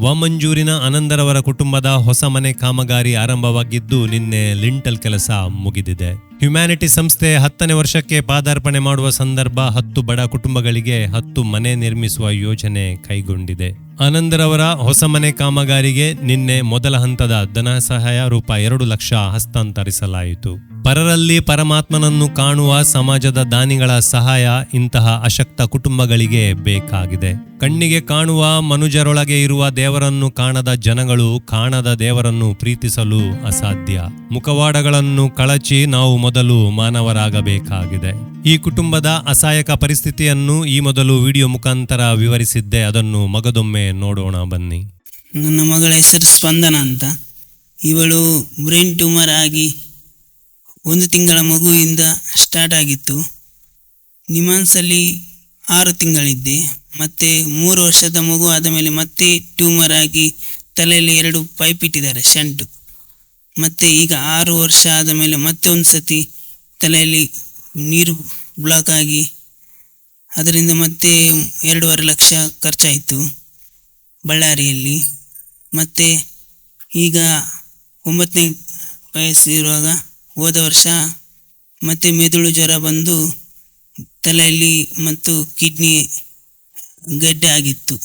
ವಾಮಂಜೂರಿನ ಆನಂದರವರ ಕುಟುಂಬದ ಹೊಸ ಮನೆ ಕಾಮಗಾರಿ ಆರಂಭವಾಗಿದ್ದು ನಿನ್ನೆ ಲಿಂಟಲ್ ಕೆಲಸ ಮುಗಿದಿದೆ. ಹ್ಯುಮ್ಯಾನಿಟಿ ಸಂಸ್ಥೆ ಹತ್ತನೇ ವರ್ಷಕ್ಕೆ ಪಾದಾರ್ಪಣೆ ಮಾಡುವ ಸಂದರ್ಭ ಹತ್ತು ಬಡ ಕುಟುಂಬಗಳಿಗೆ ಹತ್ತು ಮನೆ ನಿರ್ಮಿಸುವ ಯೋಜನೆ ಕೈಗೊಂಡಿದೆ. ಆನಂದರವರ ಹೊಸ ಮನೆ ಕಾಮಗಾರಿಗೆ ನಿನ್ನೆ ಮೊದಲ ಹಂತದ ಧನ ಸಹಾಯ ರೂಪಾಯಿ ಎರಡು ಲಕ್ಷ ಹಸ್ತಾಂತರಿಸಲಾಯಿತು. ಪರರಲ್ಲಿ ಪರಮಾತ್ಮನನ್ನು ಕಾಣುವ ಸಮಾಜದ ದಾನಿಗಳ ಸಹಾಯ ಇಂತಹ ಅಶಕ್ತ ಕುಟುಂಬಗಳಿಗೆ ಬೇಕಾಗಿದೆ. ಕಣ್ಣಿಗೆ ಕಾಣುವ ಮನುಜರೊಳಗೆ ಇರುವ ದೇವರನ್ನು ಕಾಣದ ಜನಗಳು ಕಾಣದ ದೇವರನ್ನು ಪ್ರೀತಿಸಲು ಅಸಾಧ್ಯ. ಮುಖವಾಡಗಳನ್ನು ಕಳಚಿ ನಾವು ಮೊದಲು ಮಾನವರಾಗಬೇಕಾಗಿದೆ. ಈ ಕುಟುಂಬದ ಅಸಹಾಯಕ ಪರಿಸ್ಥಿತಿಯನ್ನು ಈ ಮೊದಲು ವಿಡಿಯೋ ಮುಖಾಂತರ ವಿವರಿಸಿದ್ದೆ. ಅದನ್ನು ಮಗದೊಮ್ಮೆ ನೋಡೋಣ ಬನ್ನಿ. ನನ್ನ ಮಗಳ ಹೆಸರು ಸ್ಪಂದನ ಅಂತ. ಇವಳು ಬ್ರೈನ್ ಟ್ಯೂಮರ್ ಆಗಿ ಒಂದು ತಿಂಗಳ ಮಗುವಿಂದ ಸ್ಟಾರ್ಟ್ ಆಗಿತ್ತು. ನಿಮಾನ್ಸಲ್ಲಿ ಆರು ತಿಂಗಳಿದ್ದೆ. ಮತ್ತು ಮೂರು ವರ್ಷದ ಮಗು ಆದ ಮೇಲೆ ಮತ್ತೆ ಟ್ಯೂಮರ್ ಆಗಿ ತಲೆಯಲ್ಲಿ ಎರಡು ಪೈಪ್ ಇಟ್ಟಿದ್ದಾರೆ ಶಂಟು ಮತ್ತು ಈಗ ಆರು ವರ್ಷ ಆದ ಮೇಲೆ ಮತ್ತೆ ಒಂದು ಸತಿ ತಲೆಯಲ್ಲಿ ನೀರು ಬ್ಲಾಕ್ ಆಗಿ ಅದರಿಂದ ಮತ್ತೆ ಎರಡೂವರೆ ಲಕ್ಷ ಖರ್ಚಾಯಿತು ಬಳ್ಳಾರಿಯಲ್ಲಿ. ಮತ್ತು ಈಗ ಒಂಬತ್ತನೇ ವಯಸ್ಸು ಇರುವಾಗ ಹೋದ ವರ್ಷ ಮತ್ತೆ ಮೆದುಳು ಜ್ವರ ಬಂದು ತಲೆಯಲ್ಲಿ ಮತ್ತು ಕಿಡ್ನಿ ಗಡ್ಡೆ ಆಗಿತ್ತು.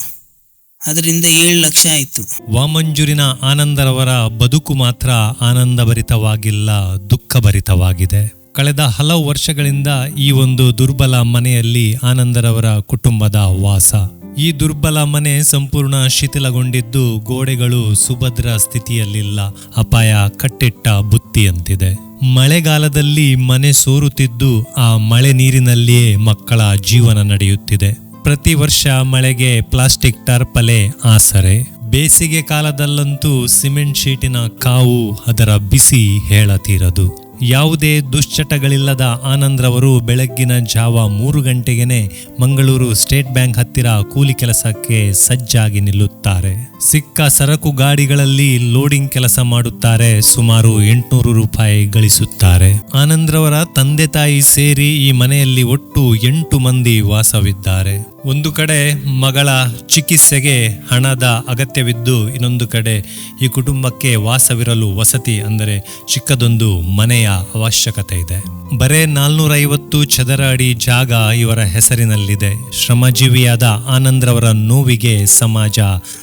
ಅದರಿಂದ ಏಳು ಲಕ್ಷ ಆಯಿತು. ವಾಮಂಜೂರಿನ ಆನಂದರವರ ಬದುಕು ಮಾತ್ರ ಆನಂದಭರಿತವಾಗಿಲ್ಲ, ದುಃಖಭರಿತವಾಗಿದೆ. ಕಳೆದ ಹಲವು ವರ್ಷಗಳಿಂದ ಈ ಒಂದು ದುರ್ಬಲ ಮನೆಯಲ್ಲಿ ಆನಂದರವರ ಕುಟುಂಬದ ವಾಸ. ಈ ದುರ್ಬಲ ಮನೆ ಸಂಪೂರ್ಣ ಶಿಥಿಲಗೊಂಡಿದ್ದು ಗೋಡೆಗಳು ಸುಭದ್ರ ಸ್ಥಿತಿಯಲ್ಲಿಲ್ಲ, ಅಪಾಯ ಕಟ್ಟಿಟ್ಟ ಬುತ್ತಿಯಂತಿದೆ. ಮಳೆಗಾಲದಲ್ಲಿ ಮನೆ ಸೋರುತ್ತಿದ್ದು ಆ ಮಳೆ ನೀರಿನಲ್ಲಿಯೇ ಮಕ್ಕಳ ಜೀವನ ನಡೆಯುತ್ತಿದೆ. ಪ್ರತಿ ವರ್ಷ ಮಳೆಗೆ ಪ್ಲಾಸ್ಟಿಕ್ ಟರ್ಪಲೆ ಆಸರೆ. ಬೇಸಿಗೆ ಕಾಲದಲ್ಲಂತೂ ಸಿಮೆಂಟ್ ಶೀಟಿನ ಕಾವು ಅದರ ಬಿಸಿ ಹೇಳತೀರದು. ಯಾವುದೇ ದುಶ್ಚಟಗಳಿಲ್ಲದ ಆನಂದ್ರವರು ಬೆಳಗ್ಗಿನ ಜಾವ ಮೂರು ಗಂಟೆಗೆನೆ ಮಂಗಳೂರು ಸ್ಟೇಟ್ ಬ್ಯಾಂಕ್ ಹತ್ತಿರ ಕೂಲಿ ಕೆಲಸಕ್ಕೆ ಸಜ್ಜಾಗಿ ನಿಲ್ಲುತ್ತಾರೆ. ಸಿಕ್ಕ ಸರಕು ಗಾಡಿಗಳಲ್ಲಿ ಲೋಡಿಂಗ್ ಕೆಲಸ ಮಾಡುತ್ತಾರೆ, ಸುಮಾರು ಎಂಟುನೂರು ರೂಪಾಯಿ ಗಳಿಸುತ್ತಾರೆ. ಆನಂದ್ರವರ ತಂದೆ ತಾಯಿ ಸೇರಿ ಈ ಮನೆಯಲ್ಲಿ ಒಟ್ಟು ಎಂಟು ಮಂದಿ ವಾಸವಿದ್ದಾರೆ. ಒಂದು ಕಡೆ ಮಗಳ ಚಿಕಿತ್ಸೆಗೆ ಹಣದ ಅಗತ್ಯವಿದ್ದು ಇನ್ನೊಂದು ಕಡೆ ಈ ಕುಟುಂಬಕ್ಕೆ ವಾಸವಿರಲು ವಸತಿ ಅಂದರೆ ಚಿಕ್ಕದೊಂದು ಮನೆಯ ಅವಶ್ಯಕತೆ ಇದೆ. ಬರೇ ನಾಲ್ನೂರ ಐವತ್ತು ಚದರ ಅಡಿ ಜಾಗ ಇವರ ಹೆಸರಿನಲ್ಲಿದೆ. ಶ್ರಮಜೀವಿಯಾದ ಆನಂದ್ರವರ ನೋವಿಗೆ ಸಮಾಜ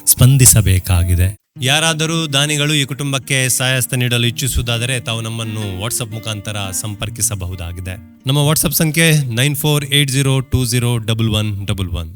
ಸ್ಪಂದಿಸಬೇಕಾಗಿದೆ. ಯಾರಾದರೂ ದಾನಿಗಳು ಈ ಕುಟುಂಬಕ್ಕೆ ಸಹಾಯಸ್ತ ನೀಡಲು ಇಚ್ಛಿಸುವುದಾದರೆ ತಾವು ನಮ್ಮನ್ನು ವಾಟ್ಸಪ್ ಮುಖಾಂತರ ಸಂಪರ್ಕಿಸಬಹುದಾಗಿದೆ. ನಮ್ಮ ವಾಟ್ಸಪ್ ಸಂಖ್ಯೆ nine four eight zero two zero double one double one.